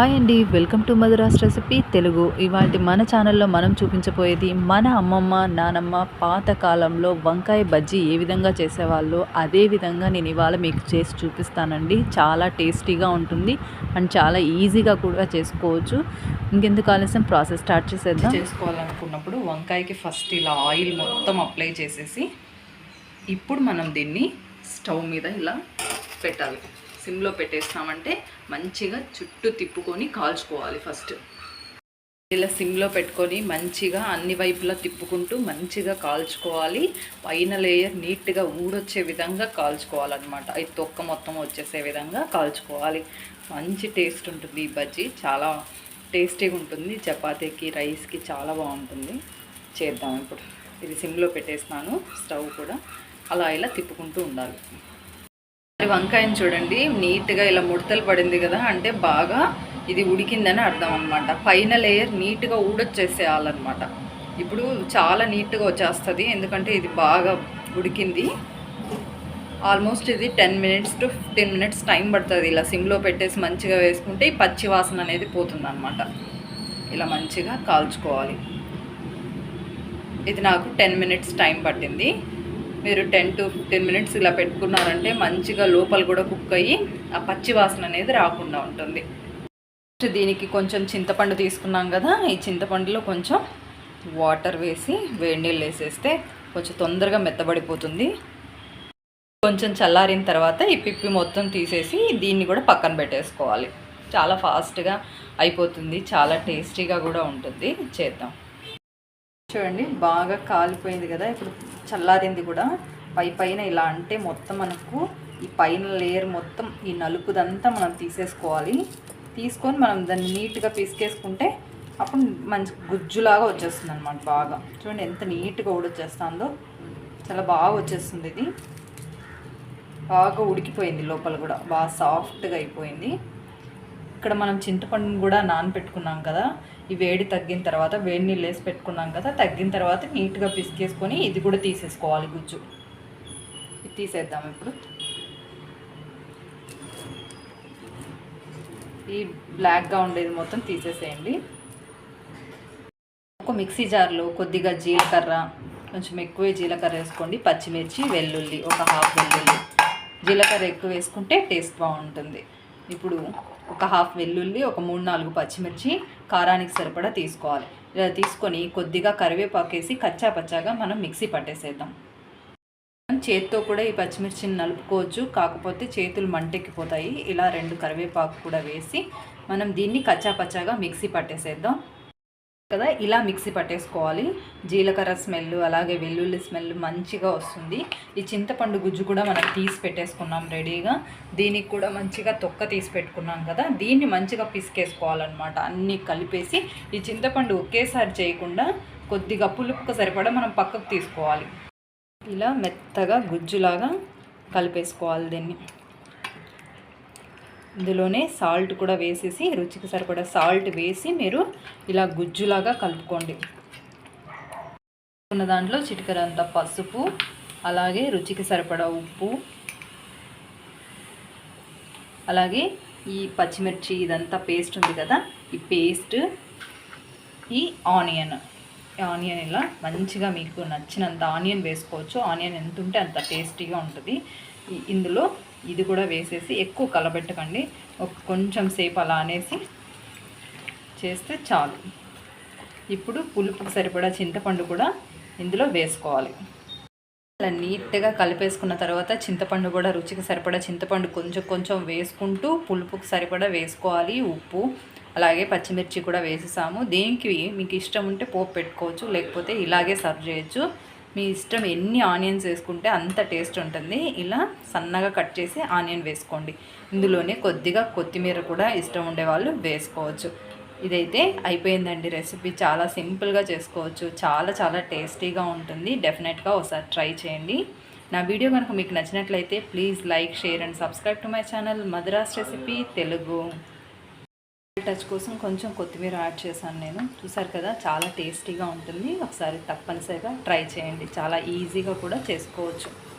Hi అండి welcome to Madhura's recipe Telugu. ఇవాటి మన ఛానల్లో మనం చూపించబోయేది మన అమ్మమ్మ నానమ్మ పాతకాలంలో వంకాయ బజ్జీ ఏ విధంగా చేసేవాళ్ళు అదే విధంగా నేను ఇవాళ మీకు చేసి చూపిస్తానండి. చాలా టేస్టీగా ఉంటుంది అండ్ చాలా ఈజీగా కూడా చేసుకోవచ్చు. ఇంకెందుకు ఆలస్యం ప్రాసెస్ స్టార్ట్ చేసేద్దాం. చేసుకోవాలనుకున్నప్పుడు వంకాయకి ఫస్ట్ ఇలా ఆయిల్ మొత్తం అప్లై చేసేసి ఇప్పుడు మనం దీన్ని స్టవ్ మీద ఇలా పెట్టాలి. సిమ్లో పెట్టేస్తామంటే మంచిగా చుట్టూ తిప్పుకొని కాల్చుకోవాలి ఫస్ట్. ఇలా సిమ్లో పెట్టుకొని మంచిగా అన్ని వైపులా తిప్పుకుంటూ మంచిగా కాల్చుకోవాలి. పైన లేయర్ నీట్గా ఊడొచ్చే విధంగా కాల్చుకోవాలన్నమాట. అది తొక్క మొత్తం వచ్చేసే విధంగా కాల్చుకోవాలి. మంచి టేస్ట్ ఉంటుంది ఈ బజ్జీ. చాలా టేస్టీగా ఉంటుంది. చపాతీకి రైస్కి చాలా బాగుంటుంది. చేద్దాం ఇప్పుడు. ఇది సిమ్లో పెట్టేస్తున్నాను. స్టవ్ కూడా అలా ఇలా తిప్పుకుంటూ ఉండాలి. వంకాయని చూడండి. నీట్గా ఇలా ముడతలు పడింది కదా అంటే బాగా ఇది ఉడికిందని అర్థం అనమాట పైన లేయర్ నీట్గా ఊడొచ్చేసేయాలన్నమాట. ఇప్పుడు చాలా నీట్గా వచ్చేస్తుంది ఎందుకంటే ఇది బాగా ఉడికింది. ఆల్మోస్ట్ ఇది ten minutes to fifteen minutes time పడుతుంది ఇలా సిమ్లో పెట్టేసి మంచిగా వేసుకుంటే ఈ పచ్చి వాసన అనేది పోతుంది అనమాట ఇలా మంచిగా కాల్చుకోవాలి. ఇది నాకు టెన్ మినిట్స్ టైం పట్టింది. మీరు టెన్ టు ఫిఫ్టీన్ మినిట్స్ ఇలా పెట్టుకున్నారంటే మంచిగా లోపల కూడా కుక్ అయ్యి ఆ పచ్చి వాసన అనేది రాకుండా ఉంటుంది. దీనికి కొంచెం చింతపండు తీసుకున్నాం కదా ఈ చింతపండులో కొంచెం వాటర్ వేసి వేడి నీళ్ళు వేసేస్తే కొంచెం తొందరగా మెత్తబడిపోతుంది. కొంచెం చల్లారిన తర్వాత ఈ పిప్పి మొత్తం తీసేసి దీన్ని కూడా పక్కన పెట్టేసుకోవాలి. చాలా ఫాస్ట్గా అయిపోతుంది చాలా టేస్టీగా కూడా ఉంటుంది. చేద్దాం. చూడండి బాగా కాలిపోయింది కదా ఇప్పుడు చల్లారింది కూడా. పై పైన ఇలా అంటే మొత్తం మనకు ఈ పైన లేయర్ మొత్తం ఈ నలుపుదంతా మనం తీసేసుకోవాలి. తీసుకొని మనం దాన్ని నీట్గా పిసికేసుకుంటే అప్పుడు మంచి గుజ్జులాగా వచ్చేస్తుంది అనమాట బాగా. చూడండి ఎంత నీట్గా ఉడొచ్చేస్తుందో చాలా బాగా వచ్చేస్తుంది ఇది. బాగా ఉడికిపోయింది లోపల కూడా. బాగా సాఫ్ట్గా అయిపోయింది. ఇక్కడ మనం చింతపండుని కూడా నానబెట్టుకున్నాం కదా. ఈ వేడి తగ్గిన తర్వాత వేడి నీళ్ళు వేసి పెట్టుకున్నాం కదా తగ్గిన తర్వాత నీట్గా పిసికేసుకొని ఇది కూడా తీసేసుకోవాలి గుజ్జు. ఇది తీసేద్దాం ఇప్పుడు. ఈ బ్లాక్గా ఉండేది మొత్తం తీసేసేయండి. ఒక మిక్సీ జార్లో కొద్దిగా జీలకర్ర కొంచెం ఎక్కువ జీలకర్ర వేసుకోండి. పచ్చిమిర్చి వెల్లుల్లి ఒక హాఫ్ వెల్లుల్లి. జీలకర్ర ఎక్కువ వేసుకుంటే టేస్ట్ బాగుంటుంది. ఇప్పుడు ఒక హాఫ్ వెల్లుల్లి ఒక మూడు నాలుగు పచ్చిమిర్చి కారానికి సరిపడా తీసుకోవాలి. ఇలా తీసుకొని కొద్దిగా కరివేపాకు వేసి కచ్చా పచ్చాగా మనం మిక్సీ పట్టేసేద్దాం. చేతితో కూడా ఈ పచ్చిమిర్చిని నలుపుకోవచ్చు కాకపోతే చేతులు మంటెక్కిపోతాయి. ఇలా రెండు కరివేపాకు కూడా వేసి మనం దీన్ని కచ్చా పచ్చాగా మిక్సీ పట్టేసేద్దాం. కదా ఇలా మిక్సీ పట్టేసుకోవాలి. జీలకర్ర స్మెల్ అలాగే వెల్లుల్లి స్మెల్ మంచిగా వస్తుంది. ఈ చింతపండు గుజ్జు కూడా మనం తీసి పెట్టేసుకున్నాం రెడీగా. దీనికి కూడా మంచిగా తొక్క తీసి పెట్టుకున్నాం కదా దీన్ని మంచిగా పిసికేసుకోవాలన్నమాట. అన్నీ కలిపేసి ఈ చింతపండు ఒకేసారి చేయకుండా కొద్దిగా పులుపుకు సరిపడా మనం పక్కకు తీసుకోవాలి. ఇలా మెత్తగా గుజ్జులాగా కలిపేసుకోవాలి దీన్ని. ఇందులోనే సాల్ట్ కూడా వేసేసి రుచికి సరిపడా సాల్ట్ వేసి మీరు ఇలా గుజ్జులాగా కలుపుకోండి. ఉన్న దాంట్లో చిటికరంత పసుపు అలాగే రుచికి సరిపడా ఉప్పు అలాగే ఈ పచ్చిమిర్చి ఇదంతా పేస్ట్ ఉంది కదా ఈ పేస్ట్ ఈ ఆనియన్. ఆనియన్ ఇలా మంచిగా మీకు నచ్చినంత ఆనియన్ వేసుకోవచ్చు. ఆనియన్ ఎంత ఉంటే అంత టేస్టీగా ఉంటుంది. ఇందులో ఇది కూడా వేసేసి ఎక్కువ కలబెట్టకండి. ఒక కొంచెం సేపు అలా అనేసి చేస్తే చాలు. ఇప్పుడు పులుపుకు సరిపడా చింతపండు కూడా ఇందులో వేసుకోవాలి. అలా నీట్గా కలిపేసుకున్న తర్వాత చింతపండు కూడా రుచికి సరిపడా చింతపండు కొంచెం కొంచెం వేసుకుంటూ పులుపుకి సరిపడా వేసుకోవాలి. ఉప్పు అలాగే పచ్చిమిర్చి కూడా వేసేసాము. దేనికి మీకు ఇష్టం ఉంటే పోపు పెట్టుకోవచ్చు లేకపోతే ఇలాగే సర్వ్ చేయొచ్చు. మీ ఇష్టం ఎన్ని ఆనియన్స్ వేసుకుంటే అంత టేస్ట్ ఉంటుంది. ఇలా సన్నగా కట్ చేసి ఆనియన్ వేసుకోండి. ఇందులోనే కొద్దిగా కొత్తిమీర కూడా ఇష్టం ఉండేవాళ్ళు వేసుకోవచ్చు. ఇదైతే అయిపోయిందండి రెసిపీ. చాలా సింపుల్గా చేసుకోవచ్చు. చాలా చాలా టేస్టీగా ఉంటుంది. డెఫినెట్గా ఒకసారి ట్రై చేయండి. నా వీడియో కనుక మీకు నచ్చినట్లయితే please like share and subscribe to my channel Madras recipe Telugu. Touch కోసం కొంచెం కొత్తిమీర యాడ్ చేశాను నేను. చూసారు కదా చాలా టేస్టీగా ఉంటుంది. ఒకసారి తప్పనిసరిగా ట్రై చేయండి. చాలా ఈజీగా కూడా చేసుకోవచ్చు.